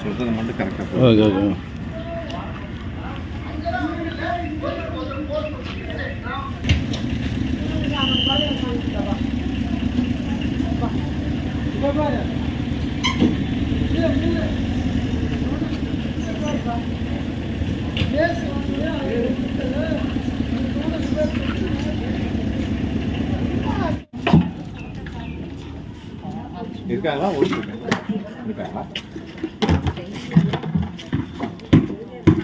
சொல்கிறது மட்டும் கரெக்டாக ஓகே ஓகே இருக்காங்களா? ஓடிட்டு இருக்காங்களா?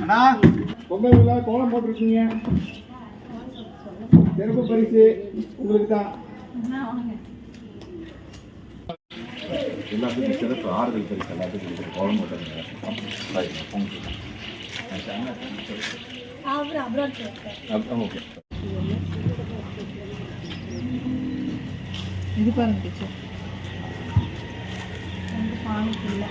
அண்ணா பொங்கல் விழா கோலம் போட்டிருக்கீங்க. சிறப்பு பரிசு உங்களுக்கு தான். எல்லாத்துக்கும் சிறப்பு. ஆறுதல் பரிசு எல்லாத்துக்கும் கோலம் பொங்கல் ஓகே இது பாருங்க டீச்சர் வந்து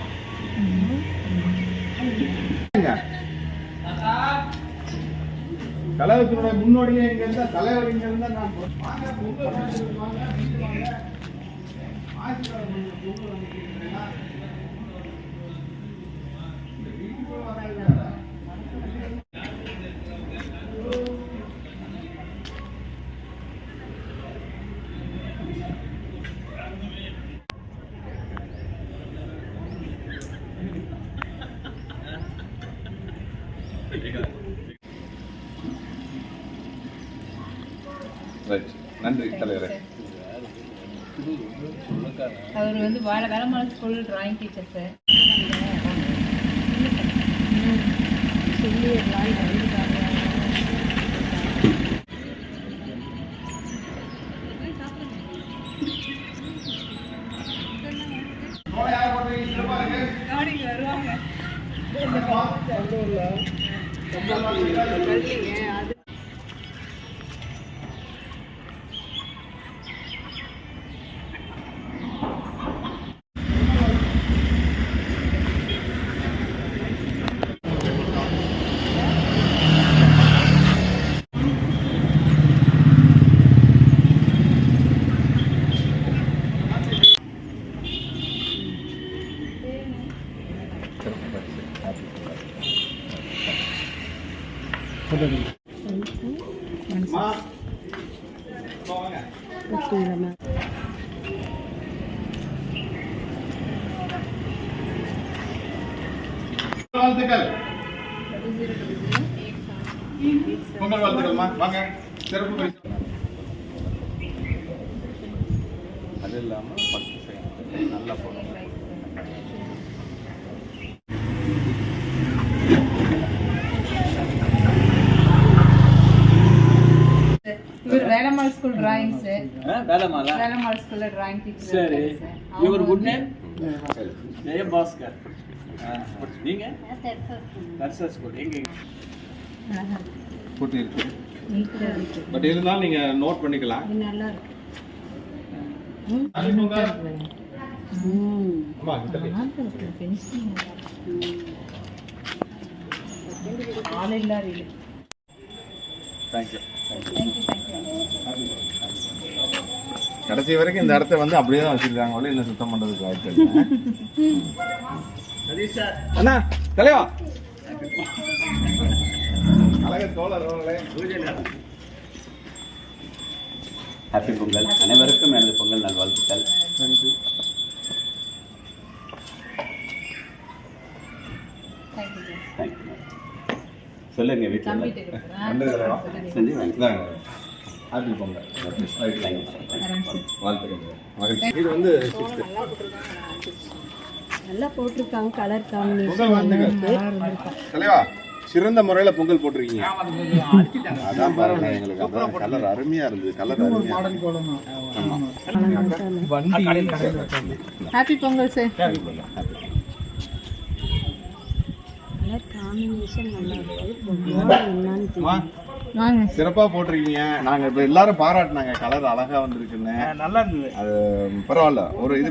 முன்னோடியே இங்க இருந்தா தலைவர் இங்க இருந்தா நான் போ- வாங்க, பொங்கல் வாழ்த்துக்கள் வாங்க, வீட்டுக்கு வாங்க. ஆசீர்வாதம் பண்ணுங்க, பொங்கல் வந்துட்டீங்கன்னா. இந்த வீட்டுக்குள்ள வராதீங்க. ரைட் நன்றி தலைவரே. அவர் வந்து வேலை வேலைமலை ஸ்கூல் டிராயிங் டீச்சர் சார் வருவாங்க. வாழ்த்துக்கள். பொங்கல் வாழ்த்துக்கள்மா. வாங்க. சிறப்பு பரிசு. அது இல்லாமல் பத்து செகண்ட் நல்லா ஸ்கூல் டிராயிங் சார் வேலைமாலா வேலம்மாள் ஸ்கூல்ல டிராயிங் டீச்சர் சரி. Your good name Jaya Bhaskar. நீங்க? நர்சா ஸ்கூல் எங்க போட்டு இருக்கு. பட் இருந்தாலும் நீங்க நோட் பண்ணிக்கலாம். இது நல்லா இருக்கு. அம்மா, ஆள் இல்லாத தேங்க்யூ கடைசி வரைக்கும் இந்த இடத்த வந்து அப்படியே தான் வச்சிருக்காங்க ஒளி இன்னும் சுத்தம் பண்றதுக்கு வாய்ப்பு இல்லை. அண்ணா தலைவா. அழக தோழர் ஹாப்பி பொங்கல். அனைவருக்கும் எனது பொங்கல் நல்வாழ்த்துக்கள். தேங்க்யூ தேங்க்யூ சொல்லுங்க வீட்டில் தம்பிகிட்ட வாங்க. இந்தாங்க. ஹாப்பி பொங்கல். வாழ்த்துக்கள். இது வந்து நல்லா போட்டிருக்காங்க. கலர் தலைவா சிறந்த முறையில பொங்கல் போட்டிருக்கீங்க. அதான் பாருங்க எங்களுக்கு அதான் கலர் அருமையா இருந்தது. கலர் அருமையா happy Pongal sir. Colour combination நல்லா இருக்கு. பொங்கல் என்னன்னு அம்மா, வாங்க. சிறப்பா போட்டிருக்கீங்க. நாங்க இப்ப எல்லாரும் பாராட்டினாங்க. கலர் அழகா வந்திருக்குன்னு. நல்லா இருந்தது. அது பரவாயில்ல. ஒரு இது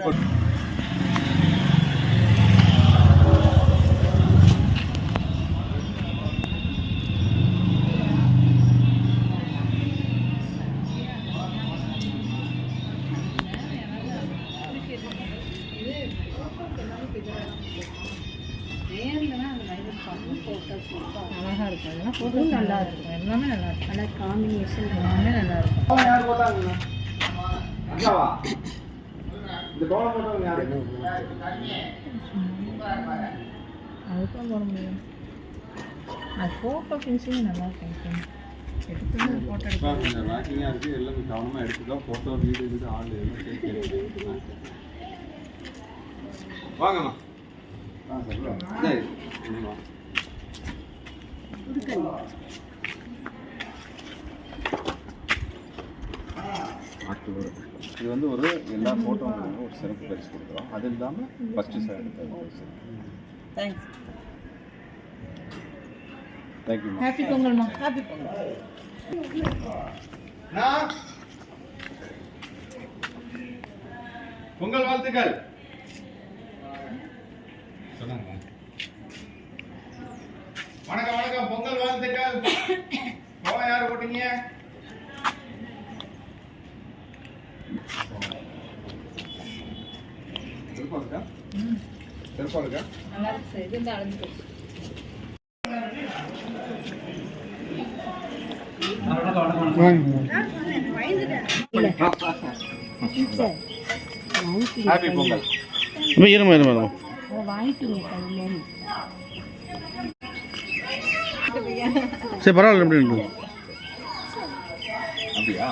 அழகாக இருக்கும் அதெல்லாம் போட்டோ நல்லா இருக்கும் எல்லாமே நல்லா இருக்கும் நல்ல காம்பினேஷன் எல்லாமே நல்லா இருக்கும் அதுக்கும் போட முடியும் அது ஃபோட்டோ ஃபினிஷிங் நல்லா இருக்கும் எடுத்து ஃபோட்டோ அப்பா, எல்லாம் கவனமாக எடுத்துக்கோ ஃபோட்டோ வீடு இது ஆள் எல்லாம் வாங்கம்மா ஆ சரி வாங்க இது வந்து ஒரு எல்லா ஃபோட்டோங்களுக்கும் ஒரு சிறப்பு பரிசு கொடுக்குறோம். அது இல்லாமல் first sir thanks thank you happy பொங்கல்மா happy Pongal Pongal வாழ்த்துக்கள். வாழ்த்துக்கள் கோவம் யார் போட்டீங்க? ஹாப்பி பொங்கல். இருமா இருமா இருமா சரி பரவாயில்ல எப்படி அப்படியா?